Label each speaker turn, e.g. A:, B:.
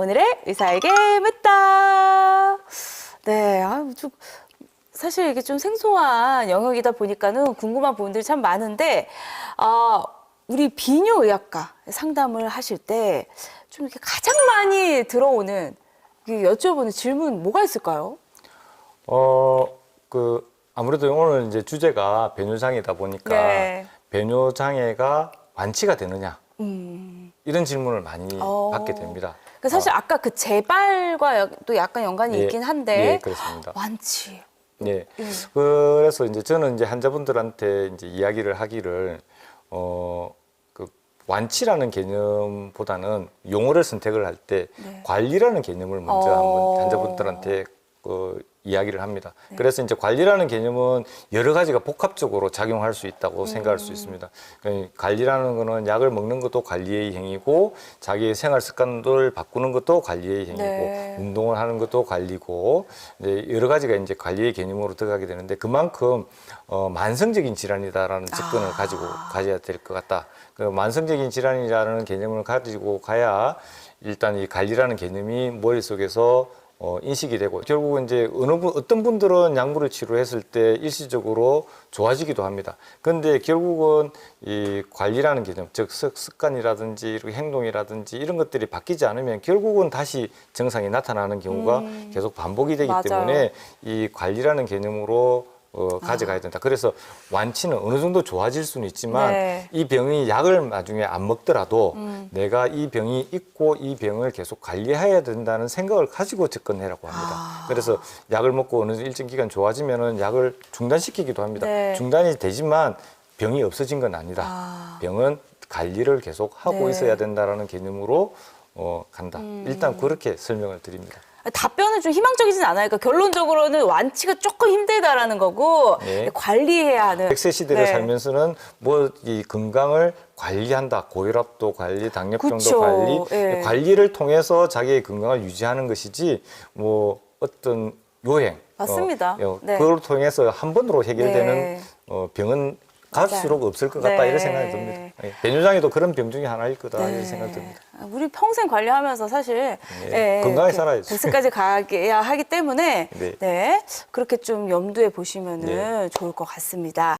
A: 오늘의 의사에게 묻다. 네, 아유, 좀 사실 이게 좀 생소한 영역이다 보니까는 궁금한 부분들이 참 많은데, 아, 우리 비뇨의학과 상담을 하실 때 좀 이렇게 가장 많이 들어오는 이게 여쭤보는 질문 뭐가 있을까요?
B: 어, 그 아무래도 오늘 이제 주제가 배뇨장애다 보니까
A: 네.
B: 배뇨 장애가 완치가 되느냐
A: 음.
B: 이런 질문을 많이
A: 어.
B: 받게 됩니다.
A: 그 사실 아까 그 재발과 또 약간 연관이
B: 예,
A: 있긴 한데
B: 예, 그렇습니다.
A: 완치.
B: 예.
A: 음.
B: 그래서 이제 저는 이제 환자분들한테 이제 이야기를 하기를 어, 그 완치라는 개념보다는 용어를 선택을 할 때
A: 네.
B: 관리라는 개념을 먼저
A: 어.
B: 한번 환자분들한테 그 이야기를 합니다. 그래서 이제 관리라는 개념은 여러 가지가 복합적으로 작용할 수 있다고 생각할
A: 음.
B: 수 있습니다. 그러니까 관리라는 거는 약을 먹는 것도 관리의 행위고 자기의 생활 습관을 바꾸는 것도 관리의 행위고
A: 네.
B: 운동을 하는 것도 관리고 이제 여러 가지가 이제 관리의 개념으로 들어가게 되는데 그만큼 어, 만성적인 질환이다라는 접근을
A: 아.
B: 가지고 가져야 될 것 같다. 그 만성적인 질환이라는 개념을 가지고 가야 일단 이 관리라는 개념이 머릿속에서 어, 인식이 되고 결국은 이제 어느 분 어떤 분들은 약물을 치료했을 때 일시적으로 좋아지기도 합니다. 그런데 결국은 이 관리라는 개념, 즉 습- 습관이라든지 이렇게 행동이라든지 이런 것들이 바뀌지 않으면 결국은 다시 정상이 나타나는 경우가
A: 음.
B: 계속 반복이 되기
A: 맞아요.
B: 때문에 이 관리라는 개념으로 어, 가져가야 된다. 그래서 완치는 어느 정도 좋아질 수는 있지만
A: 네.
B: 이 병이 약을 나중에 안 먹더라도
A: 음.
B: 내가 이 병이 있고 이 병을 계속 관리해야 된다는 생각을 가지고 접근해라고 합니다.
A: 아.
B: 그래서 약을 먹고 어느 일정 기간 좋아지면은 약을 중단시키기도 합니다.
A: 네.
B: 중단이 되지만 병이 없어진 건 아니다.
A: 아.
B: 병은 관리를 계속 하고
A: 네.
B: 있어야 된다라는 개념으로 어, 간다.
A: 음.
B: 일단 그렇게 설명을 드립니다.
A: 답변은 좀 희망적이진 않아요. 그러니까 결론적으로는 완치가 조금 힘들다라는 거고
B: 네.
A: 관리해야 하는.
B: 100세 시대를
A: 네.
B: 살면서는 뭐 이 건강을 관리한다. 고혈압도 관리, 당뇨병도
A: 그쵸.
B: 관리,
A: 예.
B: 관리를 통해서 자기의 건강을 유지하는 것이지 뭐 어떤 요행,
A: 맞습니다.
B: 어, 어,
A: 네.
B: 그걸 통해서 한 번으로 해결되는
A: 네.
B: 어, 병은. 갈수록 없을 것 같다
A: 네.
B: 이런 생각이 듭니다. 예. 배뇨장애도 그런 병 중에 하나일 거다
A: 네.
B: 이런 생각이 듭니다.
A: 우리 평생 관리하면서 사실
B: 네, 건강하게
A: 이렇게
B: 살아야죠.
A: 100세까지 가야 하기 때문에
B: 네.
A: 네. 그렇게 좀 염두에 보시면은
B: 네.
A: 좋을 것 같습니다.